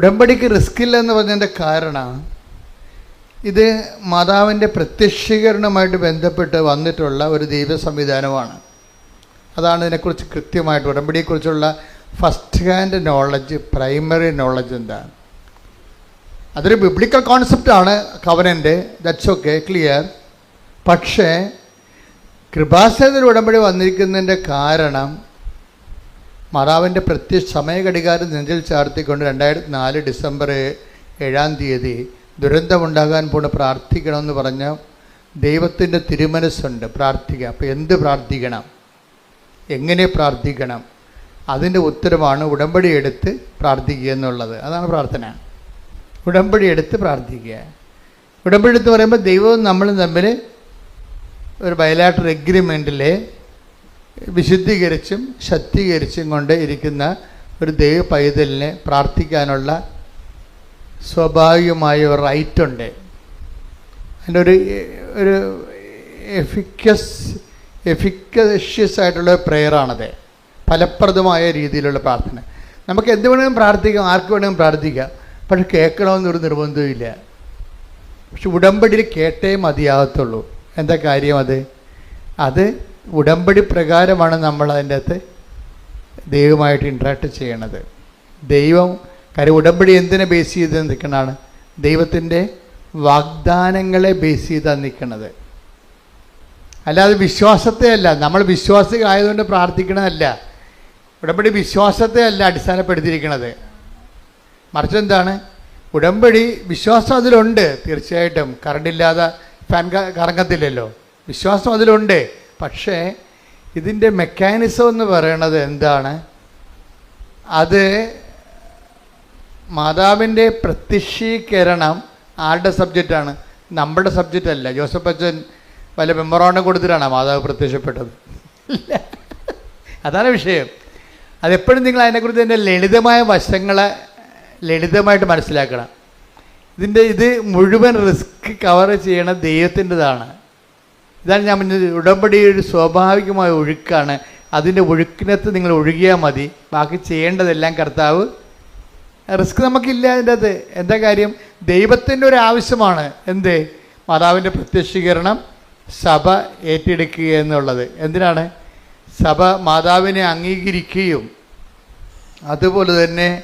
ഉടമ്പടിക്ക് risk ഇല്ല എന്ന് പറഞ്ഞതിന്റെ കാരണം ഇത് മാതാവിന്റെ പ്രത്യക്ഷീകരണമായിട്ട് ബന്ധപ്പെട്ട് വന്നിട്ടുള്ള ഒരു ദൈവ സംവിധാനമാണ്. അതാണ് ഇതിനെക്കുറിച്ച് കൃത്യമായിട്ട് ഉടമ്പടിയെക്കുറിച്ചുള്ള first hand knowledge primary knowledge എന്താണ്. അതൊരു ബിബ്ലിക്കൽ കോൺസെപ്റ്റാണ് കവനന്റെ ദറ്റ്സ് ഓക്കെ ക്ലിയർ പക്ഷേ കൃപാസനത്തിൽ ഉടമ്പടി വന്നിരിക്കുന്നതിന്റെ കാരണം മാതാവിന്റെ പ്രത്യക്ഷ സമയഘടികാരം നെഞ്ചിൽ ചാർത്തിക്കൊണ്ട് രണ്ടായിരത്തി നാല് ഡിസംബർ ഏഴാം തീയതി ദുരന്തമുണ്ടാകാൻ പോണ് പ്രാർത്ഥിക്കണമെന്ന് പറഞ്ഞ ദൈവത്തിന്റെ തിരുമനസ്സുണ്ട്. പ്രാർത്ഥിക്കുക അപ്പോൾ എന്ത് പ്രാർത്ഥിക്കണം? എങ്ങനെ പ്രാർത്ഥിക്കണം? അതിന്റെ ഉത്തരമാണ് ഉടമ്പടി എടുത്ത് പ്രാർത്ഥിക്കുക എന്നുള്ളത്. അതാണ് പ്രാർത്ഥന. ഉടമ്പടി എടുത്ത് പ്രാർത്ഥിക്കുക. ഉടമ്പടി എന്ന് പറയുമ്പോൾ ദൈവവും നമ്മളും തമ്മിൽ ഒരു ബയലാട്ടർ എഗ്രിമെന്റിൽ വിശുദ്ധീകരിച്ചും ശക്തീകരിച്ചും കൊണ്ട് ഇരിക്കുന്ന ഒരു ദൈവ പൈതലിനെ പ്രാർത്ഥിക്കാനുള്ള സ്വാഭാവികമായ ഒരു റൈറ്റ് ഉണ്ട്. അതിന്റെ ഒരു ഒരു എഫിക്കസ് എഫിക്കഷ്യസ് ആയിട്ടുള്ള പ്രെയറാണത് ഫലപ്രദമായ രീതിയിലുള്ള പ്രാർത്ഥന. നമുക്ക് എന്ത് വേണമെങ്കിലും പ്രാർത്ഥിക്കാം ആർക്ക് വേണമെങ്കിലും പ്രാർത്ഥിക്കാം. പക്ഷെ കേൾക്കണമെന്നൊരു നിർബന്ധമില്ല പക്ഷെ ഉടമ്പടിയിൽ കേട്ടേ മതിയാകത്തുള്ളൂ. എന്താ കാര്യം അത്? അത് ഉടമ്പടി പ്രകാരമാണ് നമ്മൾ അതിന്റെ അകത്ത് ദൈവമായിട്ട് ഇൻട്രാക്ട് ചെയ്യണത്. ദൈവം കാര്യം ഉടമ്പടി എന്തിനെ ബേസ് ചെയ്ത് നിൽക്കണതാണ്? ദൈവത്തിന്റെ വാഗ്ദാനങ്ങളെ ബേസ് ചെയ്താണ് നിൽക്കുന്നത് അല്ലാതെ വിശ്വാസത്തെ അല്ല നമ്മൾ വിശ്വാസികളായതുകൊണ്ട് പ്രാർത്ഥിക്കണമല്ല ഉടമ്പടി വിശ്വാസത്തെ അല്ല അടിസ്ഥാനപ്പെടുത്തിയിരിക്കുന്നത് മറിച്ച് എന്താണ്? ഉടമ്പടി വിശ്വാസം അതിലുണ്ട് തീർച്ചയായിട്ടും. കറണ്ടില്ലാതെ ഫാൻ കറങ്ങത്തില്ലല്ലോ. വിശ്വാസം അതിലുണ്ട്. പക്ഷേ ഇതിന്റെ മെക്കാനിസം എന്ന് പറയണത് എന്താണ്? അത് മാതാവിന്റെ പ്രത്യക്ഷീകരണം ആരുടെ സബ്ജക്റ്റാണ്? നമ്മുടെ സബ്ജക്റ്റ് അല്ല ജോസഫ് അച്ഛൻ വല്ല മെമ്മറോണ്ടം കൊടുത്തിട്ടാണ് മാതാവ് പ്രത്യക്ഷപ്പെട്ടത്? അതാണ് വിഷയം. അതെപ്പോഴും നിങ്ങൾ അതിനെക്കുറിച്ച് അതിന്റെ ലളിതമായ വശങ്ങളെ ലളിതമായിട്ട് മനസ്സിലാക്കണം. ഇതിന്റെ ഇത് മുഴുവൻ റിസ്ക് കവർ ചെയ്യണ ദൈവത്തിന്റെതാണ്. ഇതാണ് ഞാൻ പറഞ്ഞത്. ഉടമ്പടി ഒരു സ്വാഭാവികമായ ഒഴുക്കാണ്. അതിന്റെ ഒഴുക്കിനകത്ത് നിങ്ങൾ ഒഴുകിയാൽ മതി. ബാക്കി ചെയ്യേണ്ടതെല്ലാം കർത്താവ് റിസ്ക് നമുക്കില്ല അതിന്റെ അത് എന്താ കാര്യം? ദൈവത്തിന്റെ ഒരു ആവശ്യമാണ്. എന്ത്? മാതാവിന്റെ പ്രത്യക്ഷീകരണം സഭ ഏറ്റെടുക്കുക എന്നുള്ളത്. എന്തിനാണ്? സഭ മാതാവിനെ അംഗീകരിക്കുകയും അതുപോലെ തന്നെ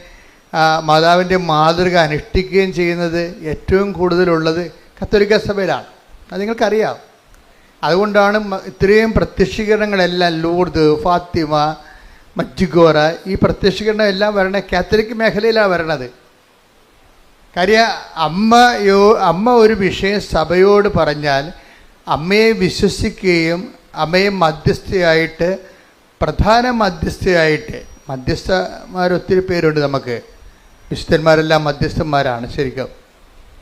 മാതാവിന്റെ മാതൃക അനുഷ്ഠിക്കുകയും ചെയ്യുന്നത് ഏറ്റവും കൂടുതലുള്ളത് കത്തോലിക്ക സഭയിലാണ്. അത് നിങ്ങൾക്കറിയാം. അതുകൊണ്ടാണ് ഇത്രയും പ്രത്യക്ഷീകരണങ്ങളെല്ലാം ലൂർദ് ഫാത്തിമ മജ്ജിഗോറ ഈ പ്രത്യക്ഷീകരണം എല്ലാം വരണ കാത്തലിക് മേഖലയിലാണ് വരണത്. കാര്യം അമ്മയോ അമ്മ ഒരു വിഷയം സഭയോട് പറഞ്ഞാൽ അമ്മയെ വിശ്വസിക്കുകയും അമ്മയെ മധ്യസ്ഥയായിട്ട് പ്രധാന മധ്യസ്ഥയായിട്ട് മധ്യസ്ഥമാരൊത്തിരി പേരുണ്ട് നമുക്ക്. വിശുദ്ധന്മാരെല്ലാം മധ്യസ്ഥന്മാരാണ് ശരിക്കും.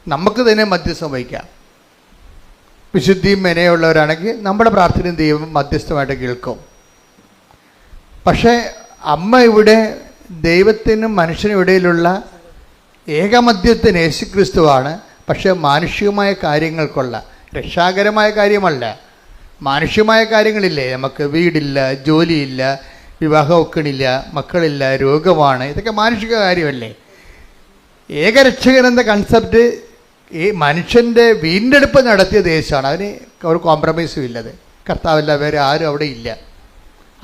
നമുക്ക് തന്നെ മധ്യസ്ഥം വഹിക്കാം. വിശുദ്ധിയും മെനയുള്ളവരാണെങ്കിൽ നമ്മുടെ പ്രാർത്ഥനയും ദൈവം മധ്യസ്ഥമായിട്ട് കേൾക്കും. പക്ഷേ അമ്മ ഇവിടെ ദൈവത്തിനും മനുഷ്യനും ഇടയിലുള്ള ഏകമദ്യത്തിന് യേശുക്രിസ്തുവാണ്. പക്ഷേ മാനുഷികമായ കാര്യങ്ങൾക്കുള്ള രക്ഷാകരമായ കാര്യമല്ല. മാനുഷികമായ കാര്യങ്ങളില്ലേ? നമുക്ക് വീടില്ല ജോലിയില്ല വിവാഹം ഒക്കണില്ല മക്കളില്ല രോഗമാണ്. ഇതൊക്കെ മാനുഷിക കാര്യമല്ലേ? ഏകരക്ഷകൻ എന്ന കൺസെപ്റ്റ് ഈ മനുഷ്യന്റെ വീണ്ടെടുപ്പ് നടത്തിയ ദേശമാണ്. അതിന് ഒരു കോംപ്രമൈസും ഇല്ലത് കർത്താവില്ല വേറെ ആരും അവിടെ ഇല്ല.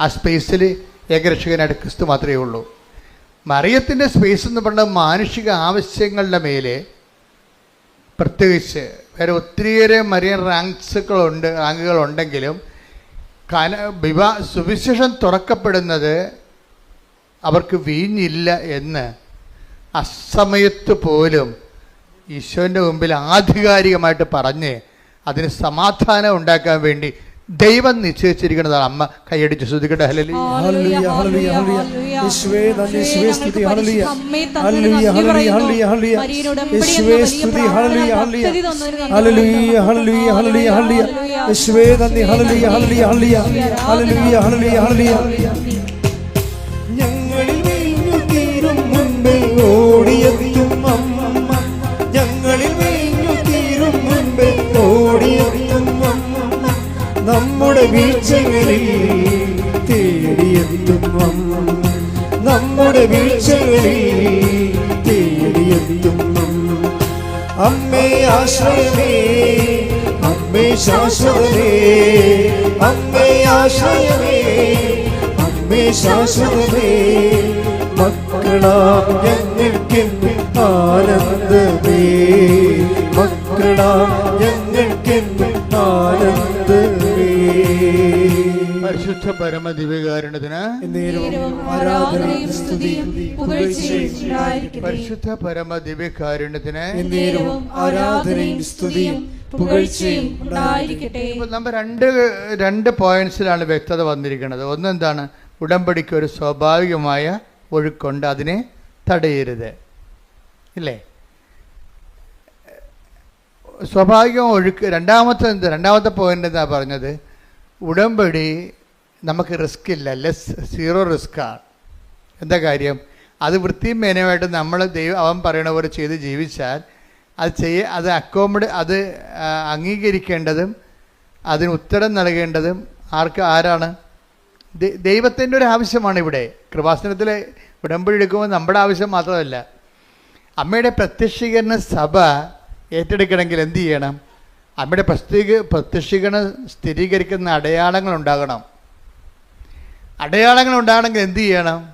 ആ സ്പേസിൽ ഏകരക്ഷകനായിട്ട് ക്രിസ്തു മാത്രമേ ഉള്ളൂ. മറിയത്തിന്റെ സ്പേസ് എന്ന് പറഞ്ഞ മാനുഷിക ആവശ്യങ്ങളുടെ മേലെ പ്രത്യേകിച്ച് വേറെ ഒത്തിരിയേറെ മറിയൻ റാങ്ക്സുകളുണ്ട് റാങ്കുകളുണ്ടെങ്കിലും കന വിവാ സുവിശേഷം തുറക്കപ്പെടുന്നത് അവർക്ക് വീഞ്ഞില്ല എന്ന് അസമയത്ത് പോലും ഈശോന്റെ മുമ്പിൽ ആധികാരികമായിട്ട് പറഞ്ഞ് അതിന് സമാധാനം ഉണ്ടാക്കാൻ വേണ്ടി ദൈവം നിശ്ചയിച്ചിരിക്കുന്നതാണ്. അമ്മ കൈയടിച്ച് ശ്രദ്ധിക്കട്ടെ. ഹലലി നമ്മുടെ വീഴ്ചകളിൽ തേടിയെത്തും നമ്മുടെ വീഴ്ചകളിൽ തേടിയെത്തും അമ്മേ ആശ്രയമേ അമ്മേ ശാശ്വതമേ. അമ്മേ ആശ്രയമേ അമ്മേ ശാശ്വതമേ. മക്കളാ ഞങ്ങൾക്ക് ആനന്ദമേ. പരിശുദ്ധ പുകഴ്ചയും ഉണ്ടായിരിക്കട്ടെ. പരിശുദ്ധ പരമദിവ്യകാരുണ്യത്തിന് എന്നേരവും ആരാധനയും സ്തുതിയും പുകഴ്ചയും നമ്മൾ രണ്ട് രണ്ട് പോയിന്റ്സിലാണ് വ്യക്തത വന്നിരിക്കുന്നത്. ഒന്ന് എന്താണ്? ഉടമ്പടിക്ക് ഒരു സ്വാഭാവികമായ ഒഴുക്കുണ്ട് അതിനെ തടയരുത്. ഇല്ലേ? സ്വാഭാവികം ഒഴുക്ക് രണ്ടാമത്തെ എന്താ? രണ്ടാമത്തെ പോയിന്റ് എന്താ പറഞ്ഞത്? ഉടമ്പടി നമുക്ക് റിസ്ക് ഇല്ല. ലെസ് സീറോ റിസ്ക്കാണ് എന്താ കാര്യം? അത് വൃത്തിയും മേനയുമായിട്ട് നമ്മൾ ദൈവം അവൻ പറയണ പോലെ ചെയ്ത് ജീവിച്ചാൽ അത് ചെയ്യ അത് അക്കോമഡ് അത് അംഗീകരിക്കേണ്ടതും അതിന് ഉത്തരം നൽകേണ്ടതും ആർക്ക് ആരാണ്? ദൈവത്തിന്റെ ഒരു ആവശ്യമാണ് ഇവിടെ. കൃപാസനത്തിൽ ഉടമ്പടി എടുക്കുമ്പോൾ നമ്മുടെ ആവശ്യം മാത്രമല്ല. അമ്മയുടെ പ്രത്യക്ഷീകരണ സഭ ഏറ്റെടുക്കണമെങ്കിൽ എന്ത് ചെയ്യണം? അമ്മയുടെ പ്രസ്തീക പ്രത്യക്ഷീകരണം സ്ഥിരീകരിക്കുന്ന അടയാളങ്ങൾ ഉണ്ടാകണം. അടയാളങ്ങൾ ഉണ്ടാകണമെങ്കിൽ എന്ത് ചെയ്യണം?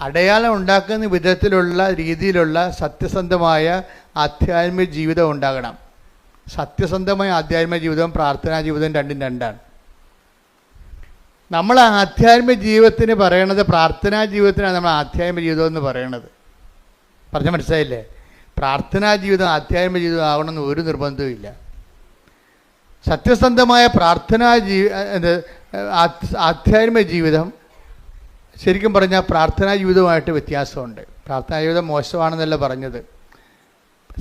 അടയാളം ഉണ്ടാക്കുന്ന വിധത്തിലുള്ള രീതിയിലുള്ള സത്യസന്ധമായ ആധ്യാത്മിക ജീവിതം ഉണ്ടാകണം. സത്യസന്ധമായ ആധ്യാത്മിക ജീവിതവും പ്രാർത്ഥനാ ജീവിതവും രണ്ടും രണ്ടാണ്. നമ്മൾ ആധ്യാത്മിക ജീവിതത്തിന് പറയണത് പ്രാർത്ഥനാ ജീവിതത്തിനാണ് നമ്മൾ ആധ്യാത്മിക ജീവിതം എന്ന് പറയണത്. പറഞ്ഞ മനസ്സിലായില്ലേ? പ്രാർത്ഥനാ ജീവിതം ആധ്യാത്മിക ജീവിതം ആവണമെന്ന് ഒരു നിർബന്ധവും സത്യസന്ധമായ പ്രാർത്ഥനാ ജീ എന്ത് ആധ്- ആധ്യാത്മിക ജീവിതം ശരിക്കും പറഞ്ഞാൽ പ്രാർത്ഥനാ ജീവിതവുമായിട്ട് വ്യത്യാസമുണ്ട്. പ്രാർത്ഥനാ ജീവിതം മോശമാണെന്നല്ല പറഞ്ഞത്.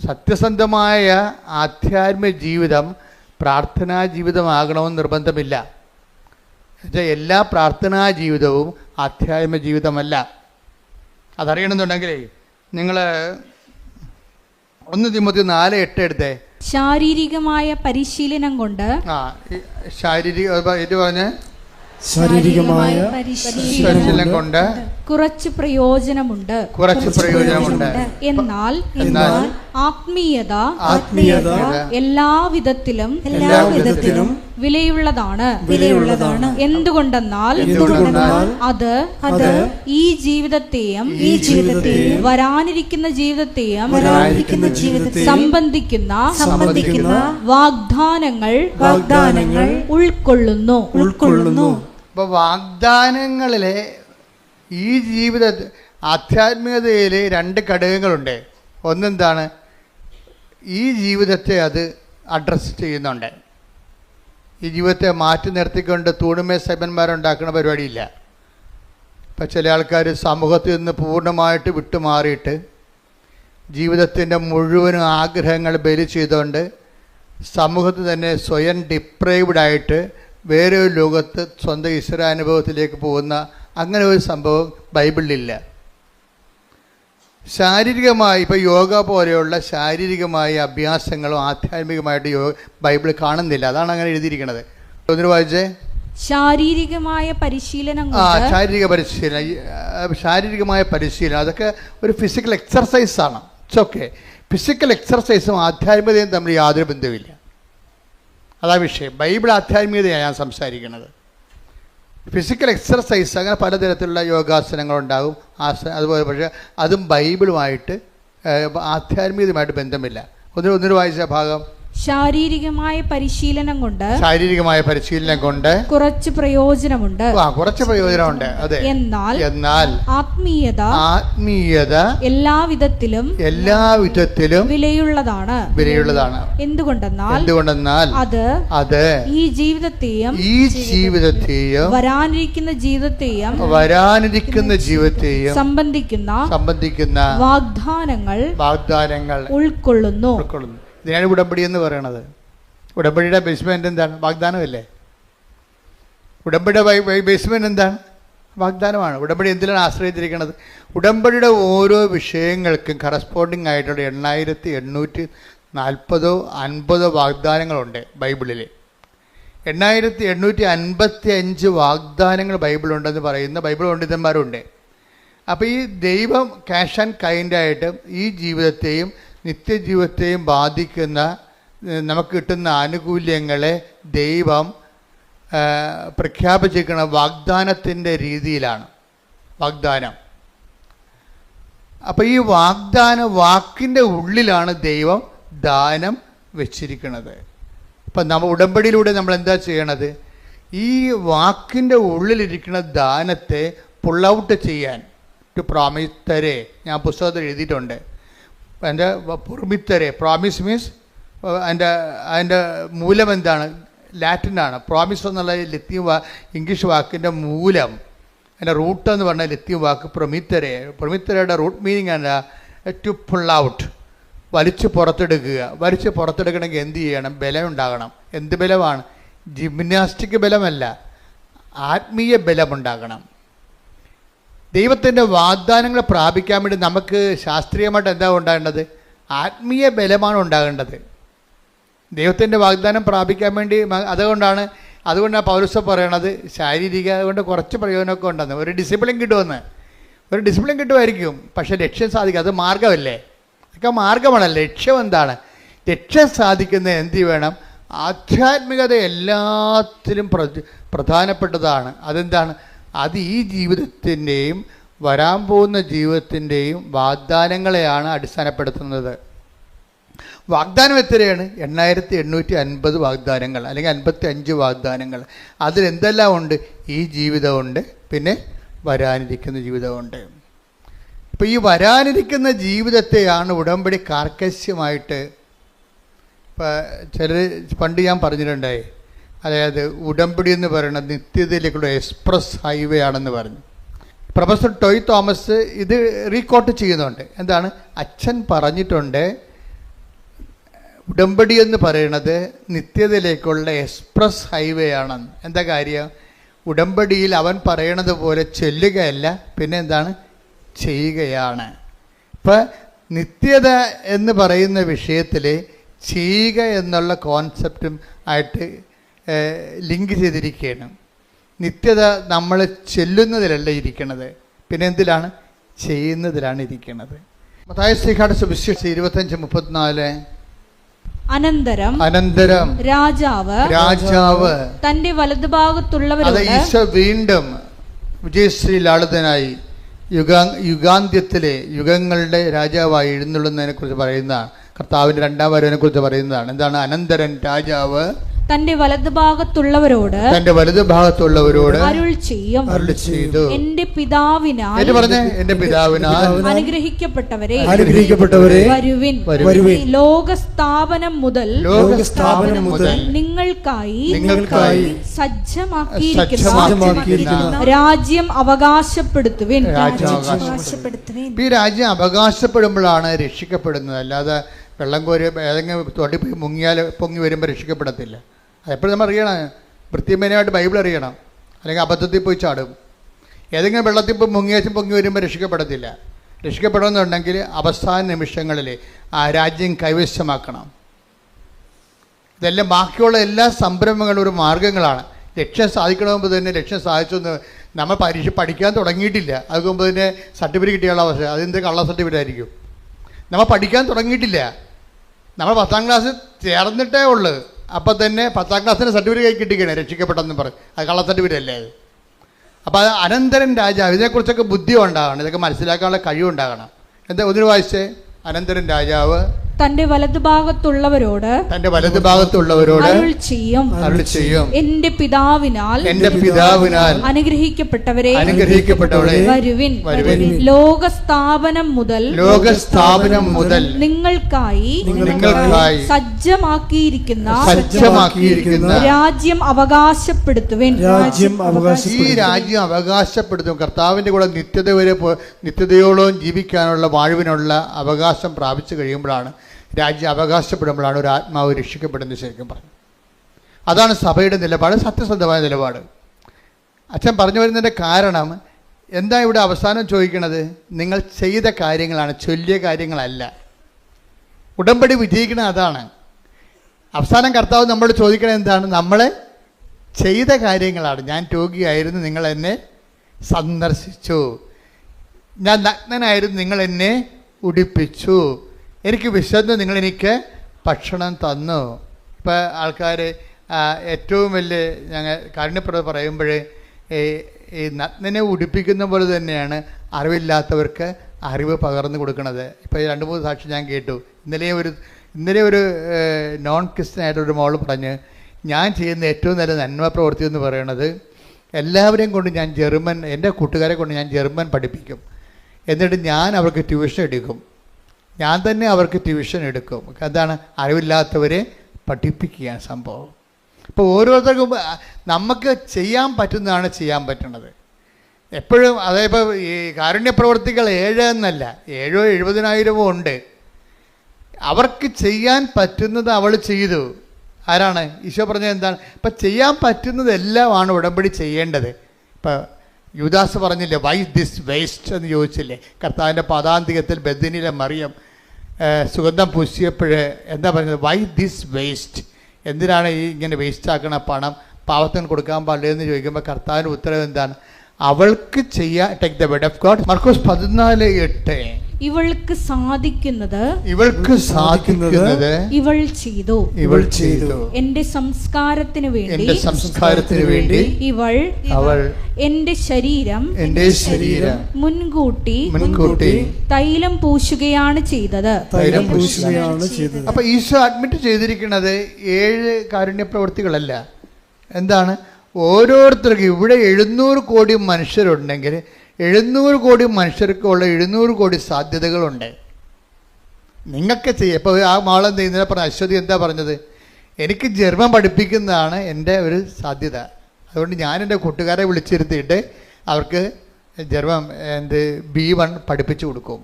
സത്യസന്ധമായ ആധ്യാത്മിക ജീവിതം പ്രാർത്ഥനാ ജീവിതമാകണമെന്ന് നിർബന്ധമില്ല. എന്നുവെച്ചാൽ എല്ലാ പ്രാർത്ഥനാ ജീവിതവും ആധ്യാത്മിക ജീവിതമല്ല. അതറിയണമെന്നുണ്ടെങ്കിലേ നിങ്ങൾ ഒന്ന് തിമ്മത്തി നാല് എട്ട് എടുത്തേ. ശാരീരികമായ പരിശീലനം കൊണ്ട് ആ ശാരീരിക ഇത് പറഞ്ഞ് ശാരീരികമായ പരിശീലനം കൊണ്ട് കുറച്ച് പ്രയോജനമുണ്ട്. കുറച്ച് പ്രയോജനമുണ്ട്. എന്നാൽ എന്നാൽ ആത്മീയത ആത്മീയത എല്ലാ വിധത്തിലും എല്ലാ വിധത്തിലും വിലയുള്ളതാണ്. വിലയുള്ളതാണ്. എന്തുകൊണ്ടെന്നാൽ അത് അത് ഈ ജീവിതത്തെയും ഈ ജീവിതത്തെയും വരാനിരിക്കുന്ന ജീവിതത്തെയും വരാനിരിക്കുന്ന ജീവിതത്തെ സംബന്ധിക്കുന്ന സംബന്ധിക്കുന്ന വാഗ്ദാനങ്ങൾ വാഗ്ദാനങ്ങൾ ഉൾക്കൊള്ളുന്നു. ഉൾക്കൊള്ളുന്നു. വാഗ്ദാനങ്ങളിലെ ഈ ജീവിത ആധ്യാത്മികതയിൽ രണ്ട് ഘടകങ്ങളുണ്ട്. ഒന്നെന്താണ്? ഈ ജീവിതത്തെ അത് അഡ്രസ്സ് ചെയ്യുന്നുണ്ട്. ഈ ജീവിതത്തെ മാറ്റി നിർത്തിക്കൊണ്ട് തൂണുമേ സൈബന്മാരുണ്ടാക്കുന്ന പരിപാടിയില്ല. ഇപ്പം ചില ആൾക്കാർ സമൂഹത്തിൽ നിന്ന് പൂർണമായിട്ട് വിട്ടുമാറിയിട്ട് ജീവിതത്തിന്റെ മുഴുവനും ആഗ്രഹങ്ങൾ ബലി ചെയ്തുകൊണ്ട് സമൂഹത്തിൽ തന്നെ സ്വയം ഡിപ്രൈവ്ഡ് ആയിട്ട് വേറെ ഒരു ലോകത്ത് സ്വന്തം ഈശ്വരാനുഭവത്തിലേക്ക് പോകുന്ന അങ്ങനെ ഒരു സംഭവം ബൈബിളിലില്ല. ശാരീരികമായി ഇപ്പോൾ യോഗ പോലെയുള്ള ശാരീരികമായ അഭ്യാസങ്ങളും ആധ്യാത്മികമായിട്ട് യോഗ ബൈബിൾ കാണുന്നില്ല. അതാണ് അങ്ങനെ എഴുതിയിരിക്കുന്നത് ഒന്നിനു വായിച്ചേ? ശാരീരികമായ പരിശീലനം ആ ശാരീരിക പരിശീലനം. ശാരീരികമായ പരിശീലനം. അതൊക്കെ ഒരു ഫിസിക്കൽ എക്സർസൈസ് ആണ്. ഇറ്റ്സ് ഓക്കെ ഫിസിക്കൽ എക്സർസൈസും ആധ്യാത്മികതയും തമ്മിൽ യാതൊരു ബന്ധവുമില്ല. അതാ വിഷയം. ബൈബിൾ ആധ്യാത്മികതയാണ് ഞാൻ സംസാരിക്കുന്നത് ഫിസിക്കൽ എക്സർസൈസ് അങ്ങനെ പലതരത്തിലുള്ള യോഗാസനങ്ങളുണ്ടാകും. ആസ അതുപോലെ പക്ഷേ അതും ബൈബിളുമായിട്ട് ആധ്യാത്മികതയുമായിട്ട് ബന്ധമില്ല. ഒന്നിന് വായിച്ച ഭാഗം ശാരീരികമായ പരിശീലനം കൊണ്ട് ശാരീരികമായ പരിശീലനം കൊണ്ട് കുറച്ച് പ്രയോജനമുണ്ട്. കുറച്ച് പ്രയോജനമുണ്ട്. അതെ. എന്നാൽ എന്നാൽ ആത്മീയത ആത്മീയത എല്ലാ വിധത്തിലും എല്ലാ വിധത്തിലും വിലയുള്ളതാണ്. വിലയുള്ളതാണ്. എന്തുകൊണ്ടെന്നാൽ എന്തുകൊണ്ടെന്നാൽ അത് അത് ഈ ജീവിതത്തെയും ഈ ജീവിതത്തെയും വരാനിരിക്കുന്ന ജീവിതത്തെയും വരാനിരിക്കുന്ന ജീവിതത്തെയും സംബന്ധിക്കുന്ന സംബന്ധിക്കുന്ന വാഗ്ദാനങ്ങൾ വാഗ്ദാനങ്ങൾ ഉൾക്കൊള്ളുന്നു. ഉൾക്കൊള്ളുന്നു. ഇതിനാണ് ഉടമ്പടി എന്ന് പറയണത്. ഉടമ്പടിയുടെ ബേസ്മെന്റ് എന്താണ്? വാഗ്ദാനമല്ലേ? ഉടമ്പടിയുടെ ബേസ്മെന്റ് എന്താണ്? വാഗ്ദാനമാണ്. ഉടമ്പടി എന്തിനാണ് ആശ്രയിച്ചിരിക്കുന്നത്? ഉടമ്പടിയുടെ ഓരോ വിഷയങ്ങൾക്കും കറസ്പോണ്ടിങ് ആയിട്ടുള്ള എണ്ണായിരത്തി എണ്ണൂറ്റി നാൽപ്പതോ അൻപതോ വാഗ്ദാനങ്ങളുണ്ട് ബൈബിളിൽ എണ്ണായിരത്തി എണ്ണൂറ്റി അൻപത്തി അഞ്ച് വാഗ്ദാനങ്ങൾ ബൈബിളുണ്ടെന്ന് പറയുന്ന ബൈബിൾ പണ്ഡിതന്മാരുണ്ട്. അപ്പോൾ ഈ ദൈവം ക്യാഷ് ആൻഡ് കൈൻഡായിട്ട് ഈ ജീവിതത്തെയും നിത്യജീവിതത്തെയും ബാധിക്കുന്ന നമുക്ക് കിട്ടുന്ന ആനുകൂല്യങ്ങളെ ദൈവം പ്രഖ്യാപിച്ചിരിക്കുന്ന വാഗ്ദാനത്തിന്റെ രീതിയിലാണ്. വാഗ്ദാനം. അപ്പോൾ ഈ വാഗ്ദാന വാക്കിന്റെ ഉള്ളിലാണ് ദൈവം ദാനം വെച്ചിരിക്കുന്നത്. അപ്പം നമ്മൾ ഉടമ്പടിയിലൂടെ നമ്മൾ എന്താ ചെയ്യണത്? ഈ വാക്കിന്റെ ഉള്ളിലിരിക്കുന്ന ദാനത്തെ പുൾ ഔട്ട് ചെയ്യാൻ. ടു പ്രോമിത്തരെ ഞാൻ പുസ്തകത്തിൽ എഴുതിയിട്ടുണ്ട്. എന്റെ പുറമിത്തരെ പ്രോമിസ് മീൻസ് അതിന്റെ അതിന്റെ മൂലം എന്താണ്? ലാറ്റിനാണ് പ്രോമിസ് എന്നുള്ള ലത്തീൻ വാ ഇംഗ്ലീഷ് വാക്കിന്റെ മൂലം. അതിന്റെ റൂട്ട് എന്ന് പറഞ്ഞാൽ ലത്തീൻ വാക്ക് പ്രമിത്തരെ. പ്രമിത്തരയുടെ റൂട്ട് മീനിങ് ആണ് ടു പുൾ ഔട്ട് വലിച്ച് പുറത്തെടുക്കുക. വലിച്ച് പുറത്തെടുക്കണമെങ്കിൽ എന്ത് ചെയ്യണം? ബലം ഉണ്ടാകണം. എന്ത് ബലമാണ്? ജിംനാസ്റ്റിക് ബലമല്ല. ആത്മീയ ബലമുണ്ടാകണം. ദൈവത്തിന്റെ വാഗ്ദാനങ്ങൾ പ്രാപിക്കാൻ വേണ്ടി നമുക്ക് ശാസ്ത്രീയമായിട്ട് എന്താ ഉണ്ടാകേണ്ടത്? ആത്മീയ ബലമാണ് ഉണ്ടാകേണ്ടത്. ദൈവത്തിന്റെ വാഗ്ദാനം പ്രാപിക്കാൻ വേണ്ടി അതുകൊണ്ടാണ് അതുകൊണ്ടാണ് പൗരസ്വ പറയണത് ശാരീരിക കൊണ്ട് കുറച്ച് പ്രയോജനമൊക്കെ ഉണ്ടെന്ന്. ഒരു ഡിസിപ്ലിൻ കിട്ടുമെന്ന്. ഒരു ഡിസിപ്ലിൻ കിട്ടുമായിരിക്കും പക്ഷേ ലക്ഷ്യം സാധിക്കും. അത് മാർഗമല്ലേ അതൊക്കെ മാർഗമാണ് ലക്ഷ്യം എന്താണ്? ലക്ഷ്യം സാധിക്കുന്ന എന്ത് വേണം? ആധ്യാത്മികത എല്ലാത്തിലും പ്ര പ്രധാനപ്പെട്ടതാണ്. അതെന്താണ്? അത് ഈ ജീവിതത്തിന്റെയും വരാൻ പോകുന്ന ജീവിതത്തിന്റെയും വാഗ്ദാനങ്ങളെയാണ് അടിസ്ഥാനപ്പെടുത്തുന്നത്. വാഗ്ദാനം എത്രയാണ്? എണ്ണായിരത്തി എണ്ണൂറ്റി അൻപത് വാഗ്ദാനങ്ങൾ അല്ലെങ്കിൽ അൻപത്തി അഞ്ച് വാഗ്ദാനങ്ങൾ അതിലെന്തെല്ലാം ഉണ്ട്? ഈ ജീവിതമുണ്ട് പിന്നെ വരാനിരിക്കുന്ന ജീവിതമുണ്ട്. ഇപ്പോൾ ഈ വരാനിരിക്കുന്ന ജീവിതത്തെയാണ് ഉടമ്പടി കാർക്കശ്യമായിട്ട് ഇപ്പം ചിലർ പണ്ട് ഞാൻ പറഞ്ഞിട്ടുണ്ടായി അതായത് ഉടമ്പടി എന്ന് പറയുന്നത് നിത്യതയിലേക്കുള്ള എക്സ്പ്രസ് ഹൈവേ ആണെന്ന് പറഞ്ഞു. പ്രൊഫസർ ടോയ് തോമസ് ഇത് റീകോട്ട് ചെയ്യുന്നുണ്ട്. എന്താണ്? അച്ഛൻ പറഞ്ഞിട്ടുണ്ട് ഉടമ്പടി എന്ന് പറയുന്നത് നിത്യതയിലേക്കുള്ള എക്സ്പ്രസ് ഹൈവേ ആണെന്ന്. എന്താ കാര്യം? ഉടമ്പടിയിൽ അവൻ പറയണത് പോലെ ചെല്ലുകയല്ല പിന്നെ എന്താണ്? ചെയ്യുകയാണ്. ഇപ്പം നിത്യത എന്ന് പറയുന്ന വിഷയത്തിൽ ചെയ്യുക എന്നുള്ള കോൺസെപ്റ്റും ആയിട്ട് ലിങ്ക് ചെയ്തിരിക്കുകയാണ്. നിത്യത നമ്മൾ ചെല്ലുന്നതിലല്ല ഇരിക്കുന്നത് പിന്നെ എന്തിലാണ്? ചെയ്യുന്നതിലാണ് ഇരിക്കുന്നത് മതായ ശ്രീകാട് സുവിശേഷം ഇരുപത്തഞ്ച് മുപ്പത്തിനാല്. അനന്തരം അനന്തരം രാജാവ് രാജാവ് തന്റെ വലതുഭാഗത്തുള്ളവർ വലതുഭാഗത്തുള്ളവരോട് ഈശോ വീണ്ടും വിജയശ്രീ ലാളിതനായി യുഗാ യുഗാന്ത്യത്തിലെ യുഗങ്ങളുടെ രാജാവായി എഴുന്നള്ളുന്നതിനെ കുറിച്ച് പറയുന്നതാണ്. കർത്താവിന്റെ രണ്ടാം വരവിനെ കുറിച്ച് പറയുന്നതാണ്. എന്താണ്? അനന്തരൻ രാജാവ് തന്റെ വലതുഭാഗത്തുള്ളവരോട് തന്റെ വലതു ഭാഗത്തുള്ളവരോട് അരുൾ ചെയ്യും. അരുൾ ചെയ്തു. എന്റെ പിതാവിനാൽ എന്ന് പറഞ്ഞേ? എന്റെ പിതാവിനാൽ അനുഗ്രഹിക്കപ്പെട്ടവരെ അനുഗ്രഹിക്കപ്പെട്ടവരെ വരുവിൻ. വരുവിൻ. ലോകസ്ഥാപനം മുതൽ ലോകസ്ഥാപനം മുതൽ നിങ്ങൾക്കായി നിങ്ങൾക്കായി സജ്ജമാക്കിയിരിക്കുന്ന. സജ്ജമാക്കിയിരിക്കുന്ന. രാജ്യം അവകാശപ്പെടുത്തുവിൻ. ഈ രാജ്യം അവകാശപ്പെടുമ്പോഴാണ് രക്ഷിക്കപ്പെടുന്നത്. അല്ലാതെ വെള്ളം കോരി ഏതെങ്കിലും തൊടി പോയി മുങ്ങിയാൽ പൊങ്ങി വരുമ്പോൾ രക്ഷിക്കപ്പെടത്തില്ല. അതെപ്പോഴും നമ്മൾ അറിയണം വൃത്തിമേനമായിട്ട് ബൈബിൾ അറിയണം അല്ലെങ്കിൽ അബദ്ധത്തിൽ പോയി ചാടും. ഏതെങ്കിലും വെള്ളത്തിൽ പോയി മുങ്ങിയാച്ചും പൊങ്ങി വരുമ്പോൾ രക്ഷിക്കപ്പെടത്തില്ല. രക്ഷിക്കപ്പെടണമെന്നുണ്ടെങ്കിൽ അവസാന നിമിഷങ്ങളിൽ ആ രാജ്യം കൈവശമാക്കണം. ഇതെല്ലാം ബാക്കിയുള്ള എല്ലാ സംരംഭങ്ങളും ഒരു മാർഗങ്ങളാണ്. ലക്ഷ്യം സാധിക്കണമെന്ന് തന്നെ ലക്ഷ്യം സാധിച്ചെന്ന് നമ്മൾ പരീക്ഷ പഠിക്കാൻ തുടങ്ങിയിട്ടില്ല. അത് മുമ്പ് തന്നെ സർട്ടിഫിക്കറ്റ് കിട്ടിയുള്ള അവസ്ഥ അതെന്ത് കള്ള സർട്ടിഫിക്കറ്റ് ആയിരിക്കും? നമ്മൾ പഠിക്കാൻ തുടങ്ങിയിട്ടില്ല. നമ്മൾ പത്താം ക്ലാസ് ചേർന്നിട്ടേ ഉള്ളൂ. അപ്പം തന്നെ പത്താം ക്ലാസ്സിന് സർട്ടിഫിക്കറ്റ് കൈ കിട്ടിക്കണേ രക്ഷിക്കപ്പെട്ടെന്ന് പറയും അത് കള്ള സർട്ടിഫിക്കറ്റ് അല്ലേ അത്? അപ്പോൾ അത് അനന്തരൻ രാജാവ് ഇതിനെക്കുറിച്ചൊക്കെ ബുദ്ധി ഉണ്ടാകണം ഇതൊക്കെ മനസ്സിലാക്കാനുള്ള കഴിവുണ്ടാകണം എന്താ ഒന്നിനു വായിച്ചേ അനന്തരൻ രാജാവ് തന്റെ വലതുഭാഗത്തുള്ളവരോട് തന്റെ വലതുഭാഗത്തുള്ളവരോട് അരുൾ ചെയ്യും. എന്റെ പിതാവിനാൽ എന്റെ പിതാവിനാൽ അനുഗ്രഹിക്കപ്പെട്ടവരെ അനുഗ്രഹിക്കപ്പെട്ടവരെ വരുവിൻ. വരുവിൻ. ലോകസ്ഥാപനം മുതൽ ലോകസ്ഥാപനം മുതൽ നിങ്ങൾക്കായി നിങ്ങൾക്കായി സജ്ജമാക്കിയിരിക്കുന്ന സജ്ജമാക്കിയിരിക്കുന്ന രാജ്യം അവകാശപ്പെടുത്തുവിൻ. രാജ്യം ഈ രാജ്യം അവകാശപ്പെടുത്തും. കർത്താവിന്റെ കൂടെ നിത്യത വരെ നിത്യതയോളം ജീവിക്കാനുള്ള വാഴുവിനുള്ള അവകാശം പ്രാപിച്ചു കഴിയുമ്പോഴാണ് രാജ്യം അവകാശപ്പെടുമ്പോഴാണ് ഒരു ആത്മാവ് രക്ഷിക്കപ്പെടുന്നത് ശരിക്കും പറഞ്ഞു അതാണ് സഭയുടെ നിലപാട് സത്യസന്ധമായ നിലപാട്. അച്ഛൻ പറഞ്ഞു വരുന്നതിന്റെ കാരണം എന്താ ഇവിടെ അവസാനം ചോദിക്കുന്നത് നിങ്ങൾ ചെയ്ത കാര്യങ്ങളാണ് ചൊല്ലിയ കാര്യങ്ങളല്ല. ഉടമ്പടി വിജയിക്കണ അതാണ്. അവസാനം കർത്താവ് നമ്മൾ ചോദിക്കണത് എന്താണ്? നമ്മൾ ചെയ്ത കാര്യങ്ങളാണ്. ഞാൻ രോഗിയായിരുന്നു നിങ്ങൾ എന്നെ സന്ദർശിച്ചു. ഞാൻ നഗ്നനായിരുന്നു നിങ്ങൾ എന്നെ ഉടിപ്പിച്ചു. എനിക്ക് വിശന്ന് നിങ്ങൾ എനിക്ക് ഭക്ഷണം തന്നു. ഇപ്പോൾ ആൾക്കാർ ഏറ്റവും വലിയ ഞങ്ങൾ കാരുണ്യപ്രദ പറയുമ്പോൾ ഈ ഈ നഗ്നനെ ഉടുപ്പിക്കുന്ന പോലെ തന്നെയാണ് അറിവില്ലാത്തവർക്ക് അറിവ് പകർന്നു കൊടുക്കുന്നത് ഇപ്പോൾ രണ്ട് മൂന്ന് സാക്ഷി ഞാൻ കേട്ടു. ഇന്നലെ ഒരു ഇന്നലെ ഒരു നോൺ ക്രിസ്ത്യൻ ആയിട്ടൊരു മോൾ പറഞ്ഞ് ഞാൻ ചെയ്യുന്ന ഏറ്റവും നല്ല നന്മ പ്രവൃത്തി എന്ന് പറയുന്നത് എല്ലാവരെയും കൊണ്ട് ഞാൻ ജർമ്മൻ എന്റെ കൂട്ടുകാരെ കൊണ്ട് ഞാൻ ജർമ്മൻ പഠിപ്പിക്കും. എന്നിട്ട് ഞാൻ അവർക്ക് ട്യൂഷൻ എടുക്കും. ഞാൻ തന്നെ അവർക്ക് ട്യൂഷൻ എടുക്കും. അതാണ് അറിവില്ലാത്തവരെ പഠിപ്പിക്കുകയാണ് സംഭവം. ഇപ്പോൾ ഓരോരുത്തർക്കും നമുക്ക് ചെയ്യാൻ പറ്റുന്നതാണ് ചെയ്യാൻ പറ്റുന്നത്. എപ്പോഴും അതായത് ഈ കാരുണ്യപ്രവർത്തികൾ ഏഴ് എന്നല്ല ഏഴോ എഴുപതിനായിരമോ ഉണ്ട്. അവർക്ക് ചെയ്യാൻ പറ്റുന്നത് അവൾ ചെയ്തു. ആരാണ്? ഈശോ പറഞ്ഞത് എന്താണ്? ഇപ്പം ചെയ്യാൻ പറ്റുന്നതെല്ലാമാണ് ഉടമ്പടി ചെയ്യേണ്ടത്. ഇപ്പം യുദാസ് പറഞ്ഞില്ലേ വൈ ദിസ് വേസ്റ്റ് എന്ന് ചോദിച്ചില്ലേ. കർത്താവിന്റെ പദാന്തികത്തിൽ ബദിനിലെ മറിയം. സുഗന്ധം പൂശിയപ്പോൾ എന്താ പറയുന്നത്? വൈ ദിസ് വേസ്റ്റ് എന്തിനാണ് ഈ ഇങ്ങനെ വേസ്റ്റ് ആക്കണ പണം? പാവത്തിന് കൊടുക്കാൻ പാടില്ല എന്ന് ചോദിക്കുമ്പോൾ കർത്താവിന്റെ ഉത്തരവ് എന്താണ്? അവൾക്ക് ചെയ്യാൻ take the bed of God മർക്കോസ് പതിനാല് എട്ട്. ഇവൾക്ക് സാധിക്കുന്നത് ഇവൾക്ക് സാധിക്കുന്നത് ഇവൾ ചെയ്തു. ഇവൾ ചെയ്തു. എന്റെ സംസ്കാരത്തിന് വേണ്ടി എന്റെ സംസ്കാരത്തിന് വേണ്ടി ഇവൾ അവൾ എന്റെ ശരീരം എന്റെ ശരീരം മുൻകൂട്ടി മുൻകൂട്ടി തൈലം പൂശുകയാണ് ചെയ്തത്. തൈലം പൂശുകയാണ് ചെയ്തത്. അപ്പൊ ഈശോ അഡ്മിറ്റ് ചെയ്തിരിക്കുന്നത് ഏഴ് കാരുണ്യ പ്രവൃത്തികളല്ല എന്താണ്? ഓരോരുത്തർക്കും ഇവിടെ എഴുന്നൂറ് കോടി മനുഷ്യരുണ്ടെങ്കിൽ എഴുന്നൂറ് കോടി മനുഷ്യർക്കുള്ള എഴുന്നൂറ് കോടി സാധ്യതകളുണ്ട്. നിങ്ങൾക്ക് ചെയ്യാം ഇപ്പോൾ ആ മാളെന്ത് ചെയ്യുന്നതിനെ പറഞ്ഞ അശ്വതി എന്താ പറഞ്ഞത്? എനിക്ക് ജർമ്മൻ പഠിപ്പിക്കുന്നതാണ് എന്റെ ഒരു സാധ്യത. അതുകൊണ്ട് ഞാൻ എന്റെ കൂട്ടുകാരെ വിളിച്ചിരുത്തിയിട്ട് അവർക്ക് ജർമ്മൻ എന്ത് ബി വൺ പഠിപ്പിച്ചു കൊടുക്കും.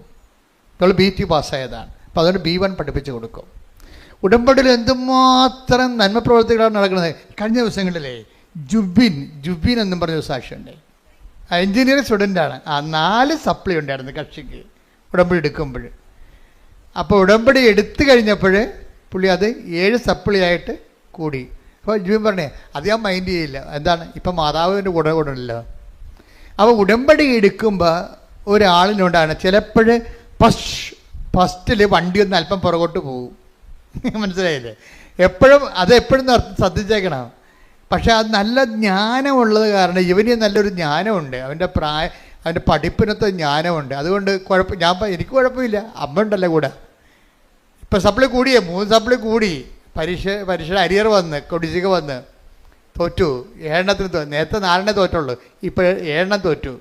ഇപ്പോൾ ബി ടി പാസ്സായതാണ്. അപ്പോൾ അതുകൊണ്ട് ബി വൺ പഠിപ്പിച്ചു കൊടുക്കും. ഉടമ്പടിയിൽ എന്തുമാത്രം നന്മ പ്രവർത്തികളാണ് നടക്കുന്നത്? കഴിഞ്ഞ ദിവസങ്ങളിലെ ജുബിൻ ജുബിൻ എന്നും പറഞ്ഞ ഒരു സാക്ഷിയുണ്ട്. എഞ്ചിനീയറിംഗ് സ്റ്റുഡന്റാണ് ആ നാല് സപ്ലൈ ഉണ്ടായിരുന്നു കക്ഷിക്ക് ഉടമ്പടി എടുക്കുമ്പോൾ. അപ്പോൾ ഉടമ്പടി എടുത്തു കഴിഞ്ഞപ്പോൾ പുള്ളി അത് ഏഴ് സപ്ലൈ ആയിട്ട് കൂടി. അപ്പോൾ ജീവൻ പറഞ്ഞേ അത് ഞാൻ മൈൻഡ് ചെയ്യില്ല. എന്താണ്? ഇപ്പം മാതാവിന്റെ കൂടെ കൂടെ ഉണ്ടല്ലോ അപ്പോൾ ഉടമ്പടി എടുക്കുമ്പോൾ ഒരാളിനോണ്ടാണ് ചിലപ്പോൾ ഫസ്റ്റ് ഫസ്റ്റിൽ വണ്ടി ഒന്ന് അല്പം പുറകോട്ട് പോകും മനസ്സിലായില്ലേ? എപ്പോഴും അത് എപ്പോഴും ശ്രദ്ധിച്ചേക്കണം. പക്ഷേ അത് നല്ല ജ്ഞാനമുള്ളത് കാരണം ഇവന് നല്ലൊരു ജ്ഞാനമുണ്ട്. അവന്റെ പ്രായ അവന്റെ പഠിപ്പിനത്തെ ജ്ഞാനമുണ്ട്. അതുകൊണ്ട് കുഴപ്പം ഞാൻ എനിക്ക് കുഴപ്പമില്ല. അമ്മ ഉണ്ടല്ലോ കൂടെ? ഇപ്പം സപ്ലി കൂടിയേ? മൂന്ന് സപ്ലി കൂടി. പരീക്ഷ പരീക്ഷയുടെ അരിയർ വന്ന് കൊടിച്ചിക വന്ന്. തോറ്റു. ഏഴെണ്ണത്തിന് തോ നേരത്തെ നാലെണ്ണേ തോറ്റുള്ളൂ. ഇപ്പോൾ ഏഴെണ്ണം തോറ്റു.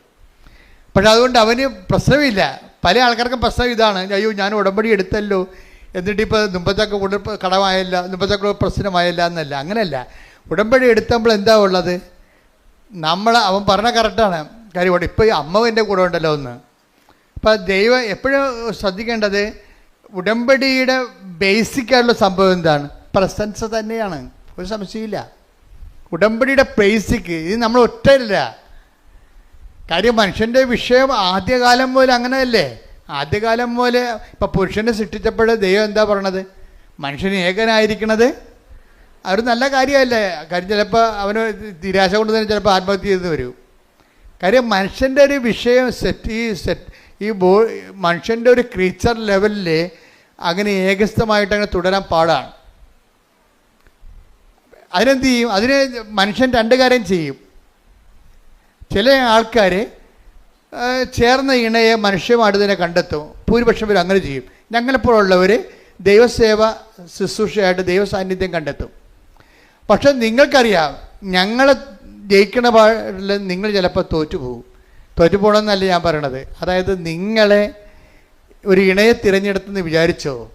പക്ഷെ അതുകൊണ്ട് അവന് പ്രശ്നമില്ല. പല ആൾക്കാർക്കും പ്രശ്നം ഇതാണ്. അയ്യോ ഞാൻ ഉടമ്പടി എടുത്തല്ലോ. എന്നിട്ടിപ്പോൾ നുമ്പത്തൊക്കെ ഉട കടമായല്ല മുമ്പത്തൊക്കെ പ്രശ്നമായല്ല എന്നല്ല. അങ്ങനെയല്ല. ഉടമ്പടി എടുത്തപ്പോൾ എന്താ ഉള്ളത്? നമ്മൾ അവൻ പറഞ്ഞ കറക്റ്റാണ് കാര്യം ഇപ്പോൾ ഈ അമ്മ എന്റെ കൂടെ ഉണ്ടല്ലോ ഒന്ന്. അപ്പം ദൈവം എപ്പോഴും ശ്രദ്ധിക്കേണ്ടത്? ഉടമ്പടിയുടെ ബേസിക്കായിട്ടുള്ള സംഭവം എന്താണ്? പ്രസൻസ് തന്നെയാണ്. ഒരു സംശയമില്ല ഉടമ്പടിയുടെ ബേസിക് ഇത് നമ്മൾ ഒറ്റയില്ല. കാര്യം മനുഷ്യന്റെ വിഷയം ആദ്യകാലം മുതൽ അങ്ങനെയല്ലേ? ആദ്യകാലം മുതൽ ഇപ്പം പുരുഷനെ സൃഷ്ടിച്ചപ്പോൾ ദൈവം എന്താ പറയണത് മനുഷ്യൻ ഏകനായിരിക്കണത് അതൊരു നല്ല കാര്യമല്ലേ? കാര്യം ചിലപ്പോൾ അവന് നിരാശ കൊണ്ട് തന്നെ ചിലപ്പോൾ ആത്മഹത്യ ചെയ്ത് വരും. കാര്യം മനുഷ്യന്റെ ഒരു വിഷയം സെറ്റ് ഈ സെറ്റ് ഈ ബോ മനുഷ്യന്റെ ഒരു ക്രീച്ചർ ലെവലിൽ അങ്ങനെ ഏകസ്ഥമായിട്ട് അങ്ങനെ തുടരാൻ പാടാണ്. അതിനെന്ത് ചെയ്യും? അതിന് മനുഷ്യൻ രണ്ട് കാര്യം ചെയ്യും. ചില ആൾക്കാർ ചേർന്ന ഇണയെ മനുഷ്യമായിട്ട് തന്നെ കണ്ടെത്തും. ഭൂരിപക്ഷം അങ്ങനെ ചെയ്യും. ഞങ്ങളെപ്പോഴുള്ളവർ ദൈവസേവ ശുശ്രൂഷയായിട്ട് ദൈവസാന്നിധ്യം കണ്ടെത്തും. പക്ഷെ നിങ്ങൾക്കറിയാം ഞങ്ങൾ ജയിക്കണ പാടിൽ നിങ്ങൾ ചിലപ്പോൾ തോറ്റു പോകും തോറ്റു പോകണമെന്നല്ല ഞാൻ പറയണത്. അതായത് നിങ്ങളെ ഒരു ഇണയെ തിരഞ്ഞെടുത്തെന്ന് വിചാരിച്ചോ?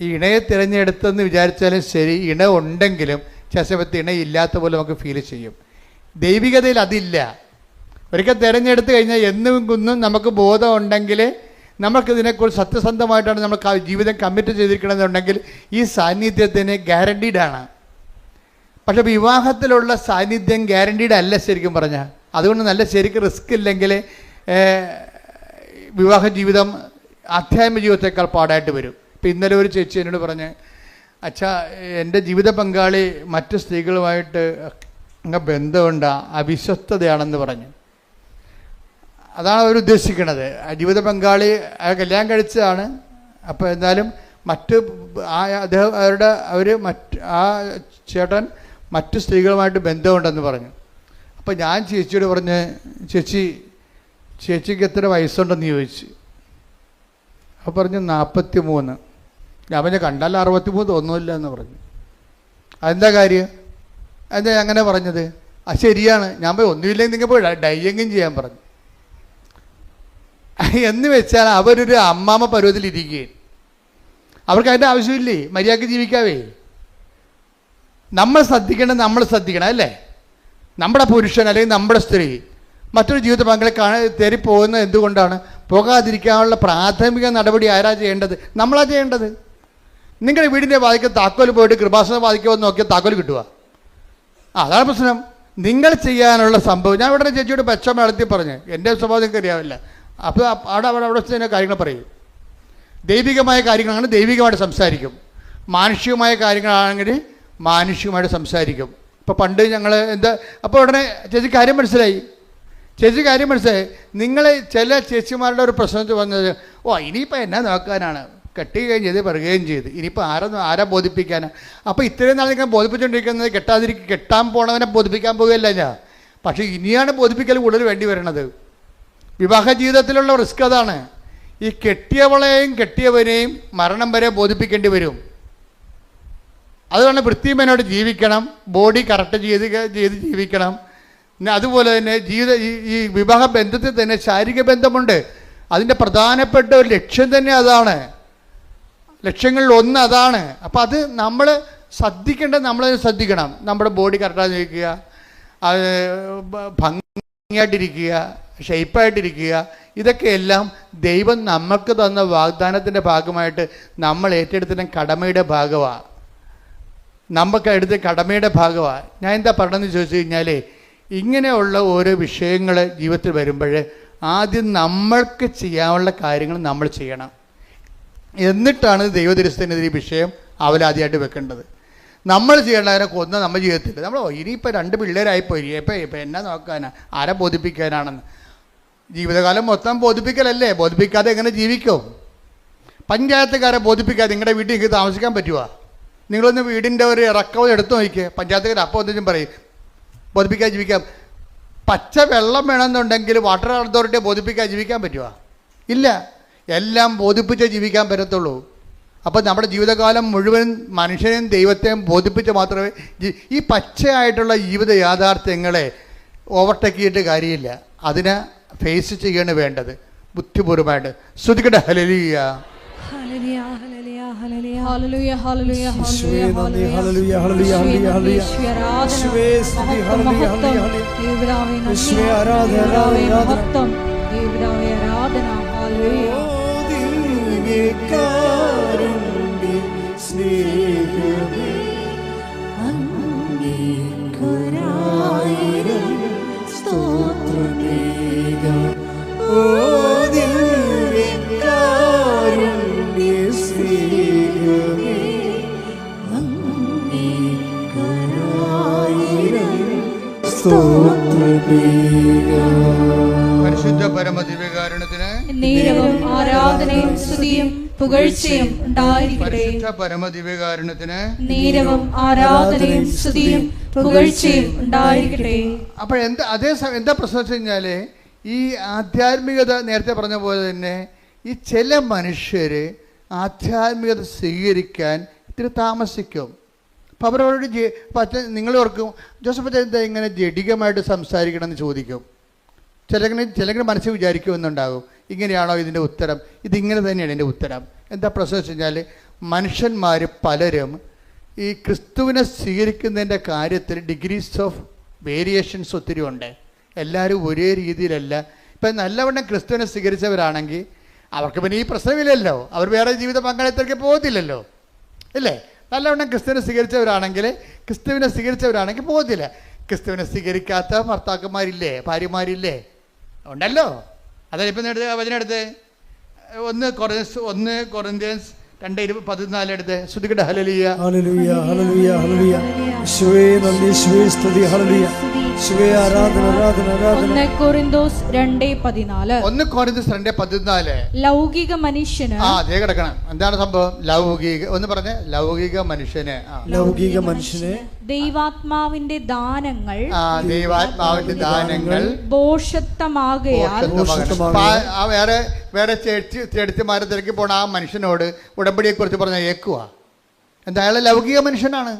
ഈ ഇണയെ തിരഞ്ഞെടുത്തെന്ന് വിചാരിച്ചാലും ശരി ഇണ ഉണ്ടെങ്കിലും ചില സമയത്ത് ഇണ ഇല്ലാത്ത പോലെ നമുക്ക് ഫീൽ ചെയ്യും. ദൈവികതയിൽ അതില്ല. ഒരിക്കൽ തിരഞ്ഞെടുത്ത് കഴിഞ്ഞാൽ എന്നും കുന്നും നമുക്ക് ബോധം ഉണ്ടെങ്കിൽ നമുക്കിതിനെക്കുറിച്ച് സത്യസന്ധമായിട്ടാണ് നമ്മൾ ആ ജീവിതം കമ്മിറ്റ് ചെയ്തിരിക്കണമെന്നുണ്ടെങ്കിൽ ഈ സാന്നിധ്യത്തിന് ഗ്യാരണ്ടീഡാണ് പക്ഷെ വിവാഹത്തിലുള്ള സാന്നിധ്യം ഗ്യാരണ്ടീഡ് അല്ല ശരിക്കും പറഞ്ഞാൽ. അതുകൊണ്ട് നല്ല ശരിക്കും റിസ്ക് ഇല്ലെങ്കിൽ വിവാഹ ജീവിതം ആധ്യാത്മിക ജീവിതത്തെക്കാൾ പാടായിട്ട് വരും. ഇപ്പം ഇന്നലെ ഒരു ചേച്ചി എന്നോട് പറഞ്ഞ് അച്ഛാ എന്റെ ജീവിത പങ്കാളി മറ്റ് സ്ത്രീകളുമായിട്ട് അങ്ങ് ബന്ധമുണ്ട് അവിശ്വസ്തതയാണെന്ന് പറഞ്ഞു. അതാണ് അവർ ഉദ്ദേശിക്കുന്നത്. ജീവിത പങ്കാളി കല്യാണം കഴിച്ചതാണ്. അപ്പോൾ എന്നാലും മറ്റ് ആ അദ്ദേഹം അവരുടെ അവർ മറ്റ് ആ ചേട്ടൻ മറ്റ് സ്ത്രീകളുമായിട്ട് ബന്ധമുണ്ടെന്ന് പറഞ്ഞു. അപ്പോൾ ഞാൻ ചേച്ചിയോട് പറഞ്ഞ് ചേച്ചി ചേച്ചിക്ക് എത്ര വയസ്സുണ്ടെന്ന് ചോദിച്ചു. അപ്പോൾ പറഞ്ഞു നാൽപ്പത്തി മൂന്ന് ഞാൻ പറഞ്ഞു കണ്ടാൽ അറുപത്തി മൂന്ന് തോന്നുന്നില്ല എന്ന് പറഞ്ഞു. അതെന്താ കാര്യം? എന്താ അങ്ങനെ പറഞ്ഞത്? ആ ശരിയാണ്. ഞാൻ പോയി ഒന്നുമില്ലെങ്കിൽ നിങ്ങൾ പോയി ഡൈയെങ്കിലും ചെയ്യാൻ പറഞ്ഞു. എന്ന് വെച്ചാൽ അവരൊരു അമ്മാമ്മ പരുവത്തിൽ ഇരിക്കുകയും അവർക്ക് അതിന്റെ ആവശ്യമില്ലേ? മര്യാദയ്ക്ക് ജീവിക്കാവേ? നമ്മൾ ശ്രദ്ധിക്കേണ്ടത് നമ്മൾ ശ്രദ്ധിക്കണം അല്ലേ? നമ്മുടെ പുരുഷൻ അല്ലെങ്കിൽ നമ്മുടെ സ്ത്രീ മറ്റൊരു ജീവിത പങ്കാളി കാണാൻ തേറി പോകുന്നത് എന്തുകൊണ്ടാണ്? പോകാതിരിക്കാനുള്ള പ്രാഥമിക നടപടി ആരാ ചെയ്യേണ്ടത്? നമ്മളാ ചെയ്യേണ്ടത്. നിങ്ങളുടെ വീടിന്റെ വാതിക്കൽ താക്കോൽ പോയിട്ട് കൃപാസന വാതിക്കോ നോക്കിയാൽ താക്കോൽ കിട്ടുക അതാണ് പ്രശ്നം. നിങ്ങൾ ചെയ്യാനുള്ള സംഭവം. ഞാൻ ഇവിടെ ചേച്ചിയോട് പച്ച നടത്തി പറഞ്ഞു. എന്റെ സ്വഭാവം നിങ്ങൾക്ക് അറിയാവില്ല അപ്പോൾ അവിടെ അവിടെ അവിടെ തന്നെ കാര്യങ്ങൾ പറയും. ദൈവികമായ കാര്യങ്ങളാണ് ദൈവികമായിട്ട് സംസാരിക്കും. മാനുഷികമായ കാര്യങ്ങളാണെങ്കിൽ മാനുഷികമായിട്ട് സംസാരിക്കും. ഇപ്പോൾ പണ്ട് ഞങ്ങൾ എന്താ അപ്പോൾ ഉടനെ ചേച്ചി കാര്യം മനസ്സിലായി. ചേച്ചി കാര്യം മനസ്സിലായി. നിങ്ങൾ ചില ചേച്ചിമാരുടെ ഒരു പ്രശ്നം വന്നത് ഓ ഇനിയിപ്പോൾ എന്നാ നോക്കാനാണ്. കെട്ടി കഴിഞ്ഞ് ചെയ്ത് പറയുകയും ചെയ്ത്. ഇനിയിപ്പോൾ ആരാ ആരാ ബോധിപ്പിക്കാനാണ് അപ്പോൾ ഇത്രയും നാൾ നിങ്ങൾ ബോധിപ്പിച്ചുകൊണ്ടിരിക്കുന്നത് കെട്ടാതിരിക്കും കെട്ടാൻ പോണവനെ ബോധിപ്പിക്കാൻ പോകുകയല്ല ഞാൻ. പക്ഷേ ഇനിയാണ് ബോധിപ്പിക്കൽ കൂടുതൽ വേണ്ടി വരുന്നത് വിവാഹ ജീവിതത്തിലുള്ള റിസ്ക് അതാണ്. ഈ കെട്ടിയവളെയും കെട്ടിയവനെയും മരണം വരെ ബോധിപ്പിക്കേണ്ടി വരും. അതുകൊണ്ട് വൃത്തിമേനോട് ജീവിക്കണം ബോഡി കറക്റ്റ് ചെയ്ത് ചെയ്ത് ജീവിക്കണം. പിന്നെ അതുപോലെ തന്നെ ജീവിത ഈ വിവാഹ ബന്ധത്തിൽ തന്നെ ശാരീരിക ബന്ധമുണ്ട്. അതിന്റെ പ്രധാനപ്പെട്ട ഒരു ലക്ഷ്യം തന്നെ അതാണ്. ലക്ഷ്യങ്ങളിൽ ഒന്ന് അതാണ്. അപ്പോൾ അത് നമ്മൾ ശ്രദ്ധിക്കേണ്ടത് നമ്മൾ ശ്രദ്ധിക്കണം. നമ്മുടെ ബോഡി കറക്റ്റായി നിൽക്കുക. അത് ഭംഗിയായിട്ടിരിക്കുക ഷെയ്പ്പായിട്ടിരിക്കുക ഇതൊക്കെയെല്ലാം ദൈവം നമുക്ക് തന്ന വാഗ്ദാനത്തിന്റെ ഭാഗമായിട്ട് നമ്മൾ ഏറ്റെടുത്തിന്റെ കടമയുടെ ഭാഗമാണ് നമുക്ക് എടുത്ത കടമയുടെ ഭാഗമാണ് ഞാൻ എന്താ പറഞ്ഞതെന്ന് ചോദിച്ചു കഴിഞ്ഞാൽ ഇങ്ങനെയുള്ള ഓരോ വിഷയങ്ങൾ ജീവിതത്തിൽ വരുമ്പോൾ ആദ്യം നമ്മൾക്ക് ചെയ്യാനുള്ള കാര്യങ്ങൾ നമ്മൾ ചെയ്യണം. എന്നിട്ടാണ് ദൈവദരിസ്ഥനെതിരെ ഈ വിഷയം അവലാദ്യമായിട്ട് വെക്കേണ്ടത്. നമ്മൾ ചെയ്യേണ്ടതിനെ കൊന്ന നമ്മൾ ജീവിതത്തിൽ നമ്മൾ ഇനിയിപ്പോൾ രണ്ട് പിള്ളേരായിപ്പോയി ഇപ്പം ഇപ്പം എന്നാ നോക്കാനാ? ആരെ ബോധിപ്പിക്കാനാണെന്ന്? ജീവിതകാലം മൊത്തം ബോധിപ്പിക്കലല്ലേ? ബോധിപ്പിക്കാതെ എങ്ങനെ ജീവിക്കും? പഞ്ചായത്തുകാരെ ബോധിപ്പിക്കാതെ നിങ്ങളുടെ വീട്ടിൽ താമസിക്കാൻ പറ്റുമോ നിങ്ങളൊന്ന് വീടിന്റെ ഒരു ഇറക്കം എടുത്തു നോക്കിയേ പഞ്ചായത്തുകാർ അപ്പോൾ എന്തെങ്കിലും പറയും ബോധിപ്പിക്കാൻ ജീവിക്കാം. പച്ച വെള്ളം വേണമെന്നുണ്ടെങ്കിൽ വാട്ടർ അതോറിറ്റിയെ ബോധിപ്പിക്കാൻ ജീവിക്കാൻ പറ്റുമോ ഇല്ല. എല്ലാം ബോധിപ്പിച്ചേ ജീവിക്കാൻ പറ്റത്തുള്ളൂ. അപ്പോൾ നമ്മുടെ ജീവിതകാലം മുഴുവൻ മനുഷ്യനെയും ദൈവത്തെയും ബോധിപ്പിച്ച് മാത്രമേ ഈ പച്ചയായിട്ടുള്ള ജീവിത യാഥാർത്ഥ്യങ്ങളെ ഓവർടേക്ക് ചെയ്തിട്ട് കാര്യമില്ല. അതിനെ ഫേസ് ചെയ്യാണ് വേണ്ടത്. ബുദ്ധിപൂർവമായിട്ട് ശ്രുതിക്കട്ടെ ഹലലിയ ഹല്ലേലൂയ. ആരാധന. യേശുവേ പുകഴ്ചയും ഉണ്ടായിരിക്കട്ടെ. പരമദിവ്യകാരണത്തിന് നീരവും ആരാധനയും സ്തുതിയും പുകഴ്ചയും ഉണ്ടായിരിക്കട്ടെ. അപ്പോൾ എന്താ അതേ സമയം എന്താ പ്രശ്നം വെച്ച് ഈ ആധ്യാത്മികത നേരത്തെ പറഞ്ഞ പോലെ തന്നെ ഈ ചില മനുഷ്യര് ആധ്യാത്മികത സ്വീകരിക്കാൻ ഇത്തിരി താമസിക്കും. അപ്പം അവരോട് ജെ- അപ്പം അച്ഛൻ നിങ്ങൾ ഓർക്കും ജോസഫ് അച്ഛൻ എന്താ ഇങ്ങനെ ജഡികമായിട്ട് സംസാരിക്കണം എന്ന് ചോദിക്കും. ചിലങ്ങനെ ചിലങ്ങനെ മനസ്സിൽ വിചാരിക്കുമെന്നുണ്ടാകും ഇങ്ങനെയാണോ ഇതിന്റെ ഉത്തരം? ഇതിങ്ങനെ തന്നെയാണ് ഇതിന്റെ ഉത്തരം. എന്താ പ്രശ്നം വെച്ച് കഴിഞ്ഞാൽ മനുഷ്യന്മാർ പലരും ഈ ക്രിസ്തുവിനെ സ്വീകരിക്കുന്നതിന്റെ കാര്യത്തിൽ ഡിഗ്രീസ് ഓഫ് വേരിയേഷൻസ് ഒത്തിരി ഉണ്ട്. എല്ലാവരും ഒരേ രീതിയിലല്ല. ഇപ്പം നല്ലവണ്ണം ക്രിസ്തുവിനെ സ്വീകരിച്ചവരാണെങ്കിൽ അവർക്ക് പിന്നെ ഈ പ്രശ്നമില്ലല്ലോ. അവർ വേറെ ജീവിത പങ്കാളിത്തേക്ക് പോകത്തില്ലല്ലോ. ഇല്ലേ? നല്ലവണ്ണം ക്രിസ്തുവിനെ സ്വീകരിച്ചവരാണെങ്കിൽ ക്രിസ്തുവിനെ സ്വീകരിച്ചവരാണെങ്കിൽ പോകത്തില്ല. ക്രിസ്തുവിനെ സ്വീകരിക്കാത്ത ഭർത്താക്കന്മാരില്ലേ? ഭാര്യമാരില്ലേ? ഉണ്ടല്ലോ. അതായത് ഇപ്പം എടുത്ത് വചനം എടുത്ത്? ഒന്ന് കൊറിയൻസ് ഒന്ന് കൊറന്ത്യൻസ് രണ്ട് ഇരുപത് പതിനാല് എടുത്ത്. ശ്രുതികട ഹലലിയ ഹല്ലേലൂയ ഹല്ലേലൂയ ഹല്ലേലൂയ. ശിവേ നന്ദി ശിവേ സ്തുതി ഹല്ലേലൂയ. ശിവേ ആരാധന ആരാധന ആരാധന. ഒന്ന് കൊറിന്തോസ് രണ്ടേ പതിനാല്. ഒന്ന് കൊരിന്തോസ് രണ്ട് പതിനാല്. ലൗകിക മനുഷ്യന് ആ അതേ കിടക്കണം. എന്താണ് സംഭവം? ലൗകിക ഒന്ന് പറഞ്ഞ ലൗകിക മനുഷ്യന്. ലൗകിക മനുഷ്യനെ ദൈവാത്മാവിന്റെ ദാനങ്ങൾ ദൈവാത്മാവിന്റെ ദാനങ്ങൾ ബോഷത്വമാകയാൽ വേറെ വേറെ ചേച്ചി ചേട്ടത്തിമാരെ തിരക്കി പോണ ആ മനുഷ്യനോട് ഉടമ്പടിയെ കുറിച്ച് പറഞ്ഞ ഏക്കുക എന്താ അയാൾ ലൗകിക മനുഷ്യനാണ്.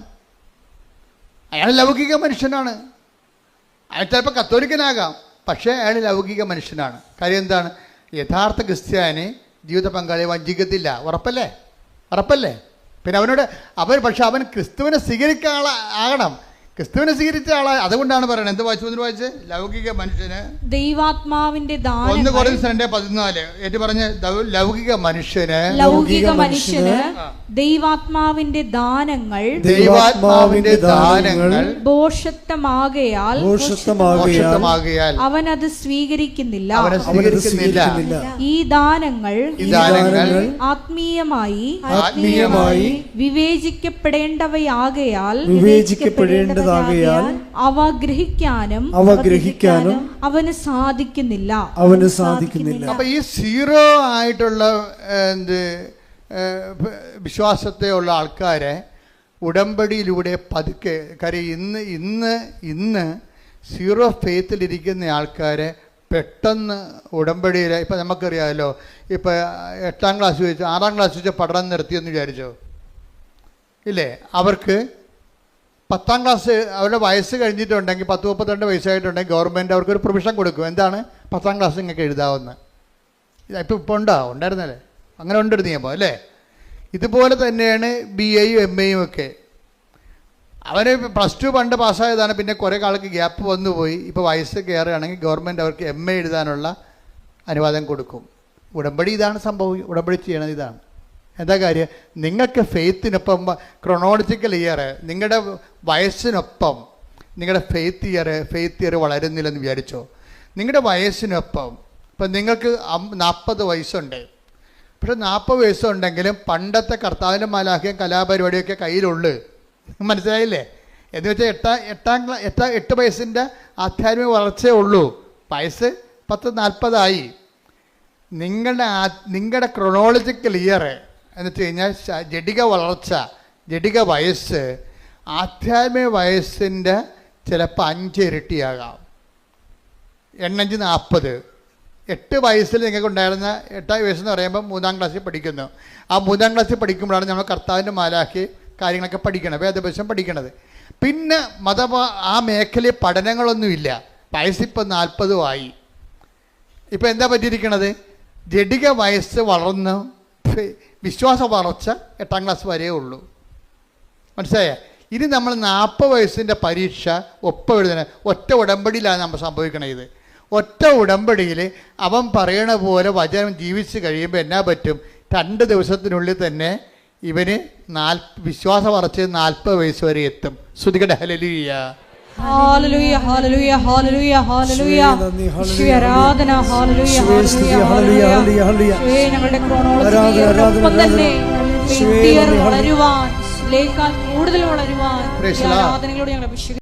അയാൾ ലൗകിക മനുഷ്യനാണ്. അയാൾ ചിലപ്പോൾ കത്തോലിക്കനാകാം പക്ഷേ അയാൾ ലൗകിക മനുഷ്യനാണ്. കാര്യം എന്താണ്? യഥാർത്ഥ ക്രിസ്ത്യാനി ജീവിത പങ്കാളിയെ വഞ്ചിക്കത്തില്ല. ഉറപ്പല്ലേ? ഉറപ്പല്ലേ? പിന്നെ അവനോട് അവൻ പക്ഷെ അവൻ ക്രിസ്തുവിനെ സ്വീകരിക്കാൻ ആള ആകണം. ക്രിസ്തുവിനെ സ്വീകരിച്ച ആളായ അതുകൊണ്ടാണ് പറയുന്നത് എന്ത് വായിച്ചു? വായിച്ച്. ലൗകിക മനുഷ്യന് ദൈവാത്മാവിന്റെ ഒന്ന് കുറച്ച് രണ്ട് പതിനാല്. ഏറ്റു പറഞ്ഞ് ലൗകിക മനുഷ്യന് ലൗകിക മനുഷ്യന് ദൈവാത്മാവിന്റെ ദാനങ്ങൾ ദൈവാത്മാവിന്റെ ദാനങ്ങൾ ഭോഷത്വമാകയാൽ ഭോഷത്വമാകയാൽ അവൻ അത് സ്വീകരിക്കുന്നില്ല. സ്വീകരിക്കുന്നില്ല. ഈ ദാനങ്ങൾ ഈ ദാനങ്ങൾ ആത്മീയമായി ആത്മീയമായി വിവേചിക്കപ്പെടേണ്ടവയാകയാൽ വിവേചിക്കപ്പെടേണ്ടതാകയാൽ അവ ഗ്രഹിക്കാനും അവ ഗ്രഹിക്കാനും അവന് സാധിക്കുന്നില്ല. അവന് സാധിക്കുന്നില്ല. അപ്പൊ ഈ സീറോ ആയിട്ടുള്ള എന്ത് വിശ്വാസത്തെ ഉള്ള ആൾക്കാരെ ഉടമ്പടിയിലൂടെ പതുക്കെ കാര്യം ഇന്ന് ഇന്ന് ഇന്ന് സീറോ ഫെയ്ത്തിലിരിക്കുന്ന ആൾക്കാരെ പെട്ടെന്ന് ഉടമ്പടിയിൽ ഇപ്പം നമുക്കറിയാമല്ലോ ഇപ്പം എട്ടാം ക്ലാസ് വെച്ച് ആറാം ക്ലാസ് വെച്ച് പഠനം നിർത്തിയെന്ന് വിചാരിച്ചോ? ഇല്ലേ? അവർക്ക് പത്താം ക്ലാസ് അവരുടെ വയസ്സ് കഴിഞ്ഞിട്ടുണ്ടെങ്കിൽ പത്ത് മുപ്പത്തിരണ്ട് വയസ്സായിട്ടുണ്ടെങ്കിൽ ഗവൺമെന്റ് അവർക്ക് ഒരു പ്രൊവിഷൻ കൊടുക്കും. എന്താണ്? പത്താം ക്ലാസ് നിങ്ങൾക്ക് എഴുതാവുന്ന. ഇപ്പം ഇപ്പോൾ ഉണ്ടോ? ഉണ്ടായിരുന്നല്ലേ? അങ്ങനെ ഉണ്ടൊരു നിയമം അല്ലേ? ഇതുപോലെ തന്നെയാണ് ബി എയും എം എയും ഒക്കെ. അവന് പ്ലസ് ടു പണ്ട് പാസ്സായതാണ് പിന്നെ കുറേ കാലക്ക് ഗ്യാപ്പ് വന്നു പോയി. ഇപ്പോൾ വയസ്സ് കയറുകയാണെങ്കിൽ ഗവൺമെന്റ് അവർക്ക് എം എ എഴുതാനുള്ള അനുവാദം കൊടുക്കും. ഉടമ്പടി ഇതാണ് സംഭവം. ഉടമ്പടി ചെയ്യണത് ഇതാണ്. എന്താ കാര്യം? നിങ്ങൾക്ക് ഫെയ്ത്തിനൊപ്പം ക്രൊണോളജിക്കൽ ഇയർ നിങ്ങളുടെ വയസ്സിനൊപ്പം നിങ്ങളുടെ ഫെയ്ത്ത് ഇയർ ഫെയ്ത്ത് ഇയർ വളരുന്നില്ലെന്ന് വിചാരിച്ചോ? നിങ്ങളുടെ വയസ്സിനൊപ്പം ഇപ്പം നിങ്ങൾക്ക് നാൽപ്പത് വയസ്സുണ്ട്. പക്ഷെ നാൽപ്പത് വയസ്സുണ്ടെങ്കിലും പണ്ടത്തെ കർത്താവിന്റെ മാലാഖ്യം കലാപരിപാടിയൊക്കെ കയ്യിലുള്ളു. മനസ്സിലായില്ലേ? എന്ന് വെച്ചാൽ എട്ടാം എട്ടാം ക്ലാ എട്ടാം എട്ട് വയസ്സിന്റെ ആധ്യാത്മിക വളർച്ചയേ ഉള്ളൂ. വയസ്സ് പത്ത് നാൽപ്പതായി. നിങ്ങളുടെ നിങ്ങളുടെ ക്രൊണോളജിക്കൽ ഇയർ എന്ന് വെച്ച് കഴിഞ്ഞാൽ ജഡിക വളർച്ച ജഡിക വയസ്സ് ആധ്യാത്മിക വയസ്സിന്റെ ചിലപ്പോൾ അഞ്ച് ഇരട്ടിയാകാം. എണ്ണഞ്ച് നാൽപ്പത് എട്ട് വയസ്സിൽ നിങ്ങൾക്ക് ഉണ്ടായിരുന്ന എട്ടാം വയസ്സെന്ന് പറയുമ്പോൾ മൂന്നാം ക്ലാസ്സിൽ പഠിക്കുന്നു. ആ മൂന്നാം ക്ലാസ്സിൽ പഠിക്കുമ്പോഴാണ് നമ്മൾ കർത്താവിന്റെ മാലാക്കി കാര്യങ്ങളൊക്കെ പഠിക്കണം വേദപക്ഷം പഠിക്കണത്. പിന്നെ മത ആ മേഖലയിൽ പഠനങ്ങളൊന്നുമില്ല വയസ്സിപ്പോൾ നാൽപ്പതും ആയി ഇപ്പോൾ എന്താ പറ്റിയിരിക്കണത്? ജഡിക വയസ്സ് വളർന്ന് വിശ്വാസ വളർച്ച എട്ടാം ക്ലാസ് വരേ ഉള്ളൂ. മനസ്സിലായേ? ഇനി നമ്മൾ നാൽപ്പത് വയസ്സിന്റെ പരീക്ഷ ഒപ്പം എഴുതുന്ന ഒറ്റ ഉടമ്പടിയിലാണ് നമ്മൾ സംഭവിക്കണേ ഇത് ഒറ്റ ഉടമ്പടിയിൽ അവൻ പറയണ പോലെ വചനം ജീവിച്ച് കഴിയുമ്പോൾ എന്നാ പറ്റും? രണ്ട് ദിവസത്തിനുള്ളിൽ തന്നെ ഇവന് നാൽ വിശ്വാസ വളർച്ച നാൽപ്പത് വയസ്സ് വരെ എത്തും. ശ്രുതികട ഹലലിയ ഹാലലുയ ഹാലലുയ ഹാലലുയ ഹാലലുയ യേശുവേ, ഹല്ലേലൂയ, യേശുവേ, ആരാധന ഹാലലുയ ഹാലലുയ ഞങ്ങളുടെ തന്നെ. വളരുവാൻ കൂടുതൽ വളരുവാൻ ആരാധനയിലൂടെ ആരാധനകളോട് ഞങ്ങൾ അഭിഷേകം